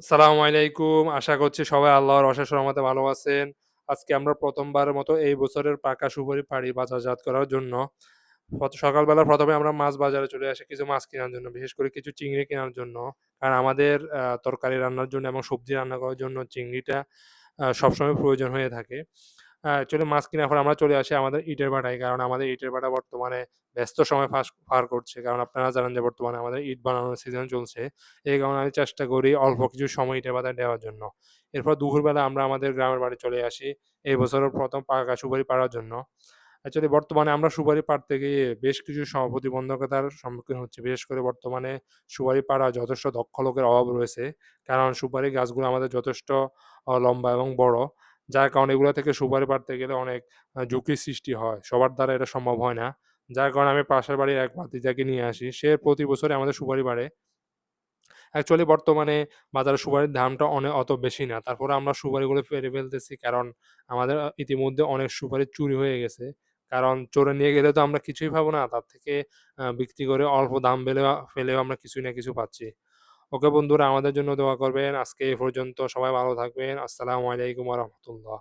আসসালামু আলাইকুম। আশা করছি সবাই আল্লাহর অশেষ রহমতে ভালো আছেন। আজকে আমরা প্রথমবারের মতো এই বছরের পাকা সুপারি পাড়ি বাজারজাত করার জন্য সকালবেলা প্রথমে আমরা মাছ বাজারে চলে আসি কিছু মাছ কেনার জন্য। বিশেষ করে কিছু চিংড়ি কেনার জন্য। কারণ আমাদের তরকারি রান্নার জন্য এবং সবজি রান্না করার জন্য চিংড়িটা সবসময় প্রয়োজন হয়ে থাকে। অ্যাকচুয়ালি মাছ কেনার পর আমরা চলে আসি আমাদের ইটের ভাটায়। কারণ আমাদের ইটের ভাটা বর্তমানে ব্যস্ত সময় ফাস, পার করছে। কারণ আপনারা জানেন যে বর্তমানে আমাদের ইট বানানোর সিজন চলছে। এই কারণে আমি চেষ্টা করি অল্প কিছু সময় ইটের ভাটায় দেওয়ার জন্য। এরপর দুপুরবেলা আমরা আমাদের গ্রামের বাড়ি চলে আসি। এই বছরের ১ম পাকা সুপারি পাড়ার জন্য। অ্যাকচুয়ালি বর্তমানে আমরা সুপারি পাড়তে গিয়ে বেশ কিছু প্রতিবন্ধকতার সম্মুখীন হচ্ছি। বিশেষ করে বর্তমানে সুপারি পাড়া যথেষ্ট দক্ষ লোকের অভাব রয়েছে। কারণ সুপারি গাছগুলো আমাদের যথেষ্ট লম্বা এবং বড়। যার কারণে এগুলো থেকে সুপারি পাড়তে গেলে অনেক ঝুঁকির সৃষ্টি হয়। সবার দ্বারা এটা সম্ভব হয় না। যার কারণে আমি পাশের বাড়ির এক ভাতিজাকে নিয়ে আসি। সে প্রতি বছরে আমাদের সুপারি বাড়ে অ্যাকচুয়ালি বর্তমানে বাজারে সুপারির দামটা অনেক অত বেশি না। তারপরে আমরা সুপারিগুলো পেড়ে ফেলতেছি। কারণ আমাদের ইতিমধ্যে অনেক সুপারি চুরি হয়ে গেছে। কারণ চোরে নিয়ে গেলে তো আমরা কিছুই পাবো না। তার থেকে বিক্রি করে অল্প দাম বেলেও, ফেলেও আমরা কিছু না কিছু পাচ্ছি। ওকে বন্ধুরা আমাদের জন্য দোয়া করবেন। আজকে এ পর্যন্ত সবাই ভালো থাকবেন। আসসালামু আলাইকুম রাহমাতুল্লাহ।